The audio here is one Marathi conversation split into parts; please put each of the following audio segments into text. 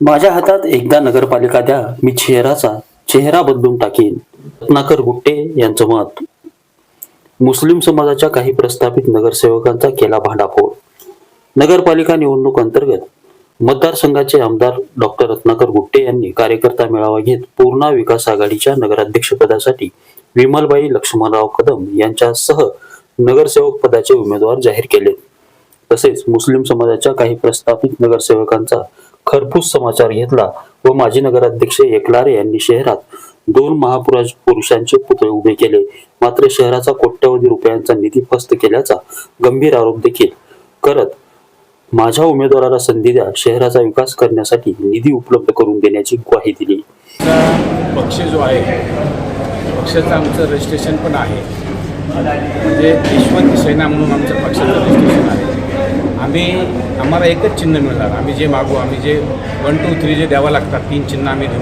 माझ्या हातात एकदा नगरपालिका द्या मी चेहराचा चेहरा बदलून टाकेन. रत्नाकर गुट्टे यांचं मत. मुस्लिम समाजाच्या काही प्रस्थापित नगरसेवकांचा केला भांडाफोड. नगरपालिका निवडणूक अंतर्गत मतदारसंघाचे आमदार डॉक्टर रत्नाकर गुट्टे यांनी कार्यकर्ता मेळावा घेत पूर्णा विकास आघाडीच्या नगराध्यक्षपदासाठी विमलबाई लक्ष्मणराव कदम यांच्यासह नगरसेवक पदाचे उमेदवार जाहीर केले. तसेच मुस्लिम समाजाच्या काही प्रस्थापित नगरसेवकांचा खरपूस समाचार घेतला व माजी नगराध्यक्ष एकलारे यांनी शहरात दोन महापुरुष पुरुषांचे पुतळे उभे केले. मात्र शहराचा कोट्यवधी रुपयांचा निधी फस्त केल्याचा गंभीर आरोप देखील करत माझ्या उमेदवाराला संधी द्या शहराचा विकास करण्यासाठी निधी उपलब्ध करून देण्याची ग्वाही दिली. पक्ष जो आहे पक्षाचं आमचं रजिस्ट्रेशन पण आहे. म्हणजे यशवंत सेना म्हणून आमच्या पक्षाचं रजिस्ट्रेशन आहे. आम्ही आम्हाला एकच चिन्ह मिळणार. आम्ही जे मागू आम्ही जे वन टू थ्री जे द्यावं लागतात तीन चिन्ह आम्ही देऊ.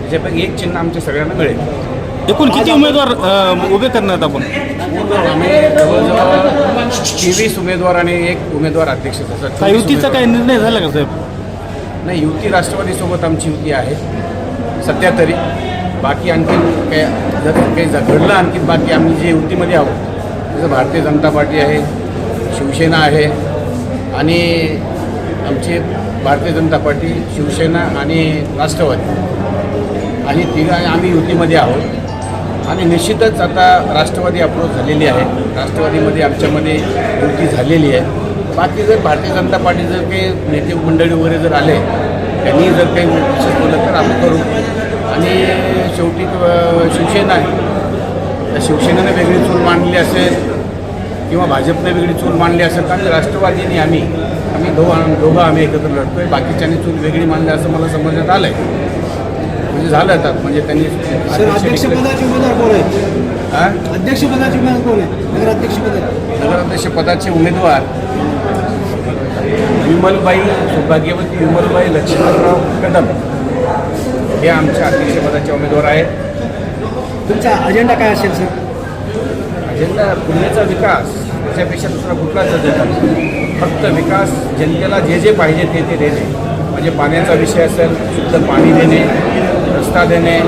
त्याच्यापैकी एक चिन्ह आमच्या सगळ्यांना मिळेल. एकूण किती उमेदवार उभे करणार आपण? आम्ही जवळजवळ तेवीस उमेदवार आणि एक उमेदवार अध्यक्ष 24 युतीचा. काही निर्णय झाला का साहेब? नाही युती राष्ट्रवादीसोबत आमची युती आहे. सध्या तरी. बाकी आणखी काय जर काही घडलं आणखी बाकी आम्ही जे युतीमध्ये आहोत जसं भारतीय जनता पार्टी आहे शिवसेना आहे आणि आमचे भारतीय जनता पार्टी शिवसेना आणि राष्ट्रवादी. आणि तिघा आम्ही युतीमध्ये आहोत. आणि निश्चितच आता राष्ट्रवादी अप्रोच झालेली आहे. राष्ट्रवादीमध्ये आमच्यामध्ये युती झालेली आहे. बाकी जर भारतीय जनता पार्टी जर काही नेते मंडळी वगैरे जर आले त्यांनी जर काही बोललं तर आम्ही करू. आणि शेवटी शिवसेना आहे. शिवसेनेनं वेगळी चूल मांडली असेल किंवा भाजपने वेगळी चूल मांडली असेल आम्ही राष्ट्रवादीने आम्ही आम्ही दोघं दोघं आम्ही एकत्र लढतोय. बाकीच्यांनी चूल वेगळी मांडली असं मला समजण्यात आलं आहे म्हणजे झालं आता म्हणजे त्यांनी सर अध्यक्षपदाचे उमेदवार कोण आहेत? हा? अध्यक्षपदाचे उमेदवार कोण आहेत? नगराध्यक्षपदाचे नगराध्यक्ष पदाचे उमेदवार विमलबाई सौभाग्यवती विमलबाई लक्ष्मणराव कदम हे आमच्या अध्यक्षपदाचे उमेदवार आहेत. तुमचा अजेंडा काय असेल सर? जनता पुण्याचा विकास त्याच्यापेक्षा दुसरा कुठलाच अजेंडा फक्त विकास जनतेला जे जे पाहिजे ते ते देणे. म्हणजे पाण्याचा विषय असेल शुद्ध पाणी देणे रस्ता देणे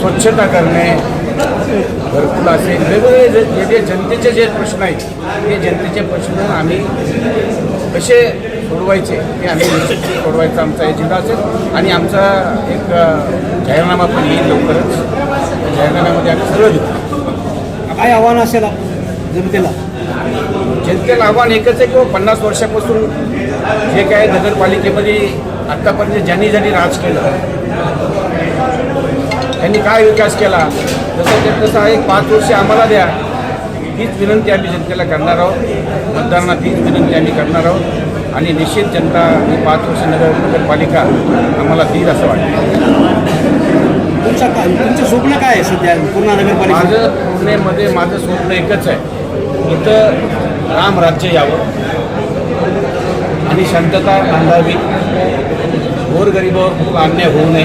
स्वच्छता करणे घरकुल असेल वेगवेगळे जे जे जे जनतेचे जे प्रश्न आहेत ते जनतेचे प्रश्न आम्ही कसे सोडवायचे ते आम्ही सोडवायचं सोडवायचा आमचा एजेंडा असेल. आणि आमचा एक जाहीरनामा पण येईल लवकरच. जाहीरनाम्यामध्ये आम्ही सगळं देऊ. काय आव्हान असेल जनतेला? जनतेला आव्हान एकच आहे की पन्नास वर्षापासून जे काय नगरपालिकेमध्ये आत्तापर्यंत ज्यांनी ज्यांनी राज केलं त्यांनी काय विकास केला जसं ते तसं एक पाच वर्ष आम्हाला द्या. हीच विनंती आम्ही जनतेला करणार आहोत. मतदारांना तीच विनंती आम्ही करणार आहोत. आणि निश्चित जनता ही पाच वर्ष नगर नगरपालिका आम्हाला देईल असं वाटतं. तुमचा काय तुमचं स्वप्न काय आहे सध्या पूर्ण नगरपालिका माझं पुण्यामध्ये माझं स्वप्न एकच आहे. इथं राम राज्य यावं आणि शांतता नांदावी गोरगरिबावर खूप अन्याय होऊ नये.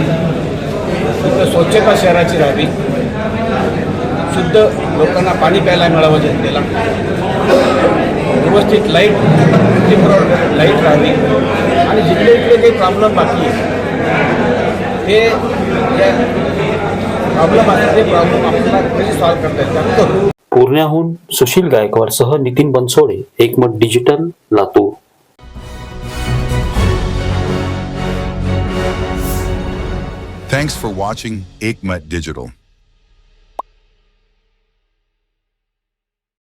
इथं स्वच्छता शहराची राहावी. शुद्ध लोकांना पाणी प्यायला मिळावं जनतेला. व्यवस्थित लाइट लाइट राहावी. आणि जिकडे इकडे काही प्रॉब्लेम बाकी आहे ते पूर्ण्याहून सुशील गायकवाडसह नितीन बनसोडे एकमत digital Latur. Thanks for watching Aikmat Digital.